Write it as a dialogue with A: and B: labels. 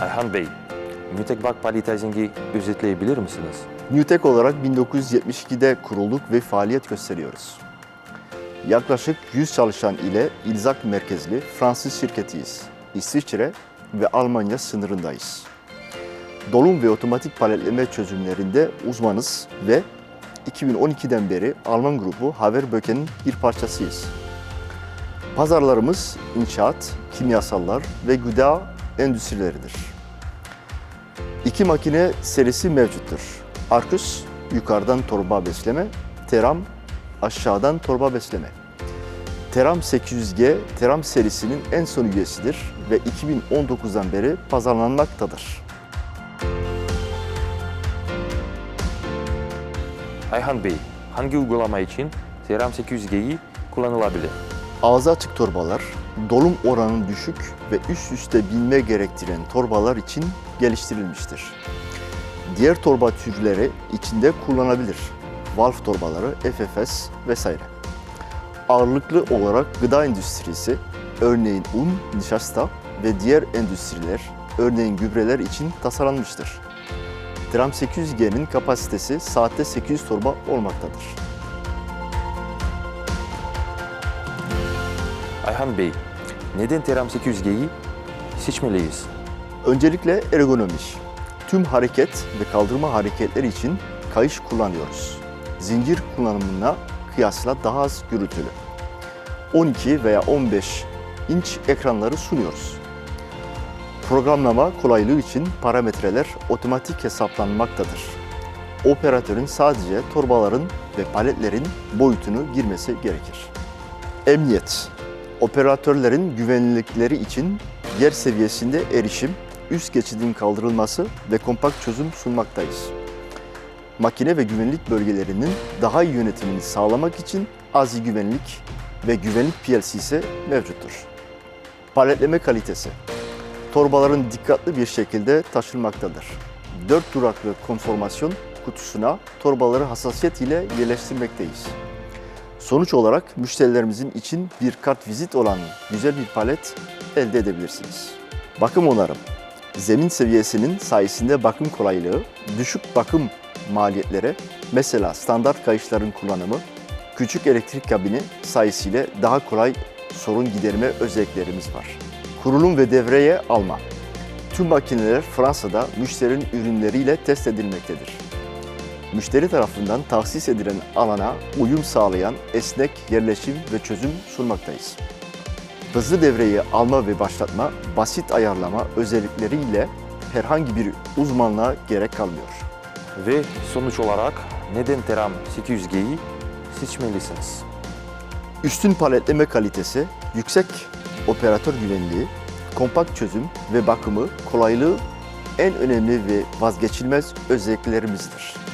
A: Ayhan Bey, mütekbak palitezini özetleyebilir misiniz?
B: Newtek olarak 1972'de kurulduk ve faaliyet gösteriyoruz. Yaklaşık 100 çalışan ile İlzak merkezli Fransız şirketiyiz. İsviçre ve Almanya sınırındayız. Dolum ve otomatik paletleme çözümlerinde uzmanız ve 2012'den beri Alman grubu Haverböcken'in bir parçasıyız. Pazarlarımız inşaat, kimyasallar ve gıda endüstrileridir. İki makine serisi mevcuttur. Arkus yukarıdan torba besleme, Teram aşağıdan torba besleme. Teram 800G Teram serisinin en son üyesidir ve 2019'dan beri pazarlanmaktadır.
A: Ayhan Bey, hangi uygulama için Seram 800G'yi kullanılabilir?
B: Ağzı açık torbalar, dolum oranı düşük ve üst üste binme gerektiren torbalar için geliştirilmiştir. Diğer torba türleri içinde kullanabilir. Valve torbaları, FFS vesaire. Ağırlıklı olarak gıda endüstrisi, örneğin un, nişasta ve diğer endüstriler, örneğin gübreler için tasarlanmıştır. Tram 800G'nin kapasitesi saatte 800 torba olmaktadır.
A: Ayhan Bey, neden Teram 800G'yi seçmeliyiz?
B: Öncelikle ergonomi. Tüm hareket ve kaldırma hareketleri için kayış kullanıyoruz. Zincir kullanımına kıyasla daha az gürültülü. 12 veya 15 inç ekranları sunuyoruz. Programlama kolaylığı için parametreler otomatik hesaplanmaktadır. Operatörün sadece torbaların ve paletlerin boyutunu girmesi gerekir. Emniyet Operatörlerin güvenlikleri için yer seviyesinde erişim, üst geçidin kaldırılması ve kompakt çözüm sunmaktayız. Makine ve güvenlik bölgelerinin daha iyi yönetimini sağlamak için AZI Güvenlik ve Güvenlik PLC'si mevcuttur. Paletleme kalitesi Torbaların dikkatli bir şekilde taşınmaktadır. 4 duraklı konformasyon kutusuna torbaları hassasiyet ile yerleştirmekteyiz. Sonuç olarak müşterilerimizin için bir kart vizit olan güzel bir palet elde edebilirsiniz. Bakım onarım. Zemin seviyesinin sayesinde bakım kolaylığı, düşük bakım maliyetlere, mesela standart kayışların kullanımı, küçük elektrik kabini sayesinde daha kolay sorun giderme özelliklerimiz var. Kurulum ve devreye alma. Tüm makineler Fransa'da müşterinin ürünleriyle test edilmektedir müşteri tarafından tahsis edilen alana uyum sağlayan esnek yerleşim ve çözüm sunmaktayız. Hızlı devreyi alma ve başlatma, basit ayarlama özellikleriyle herhangi bir uzmanlığa gerek kalmıyor.
A: Ve sonuç olarak neden Teram 800G'yi seçmelisiniz?
B: Üstün paletleme kalitesi, yüksek operatör güvenliği, kompakt çözüm ve bakımı kolaylığı en önemli ve vazgeçilmez özelliklerimizdir.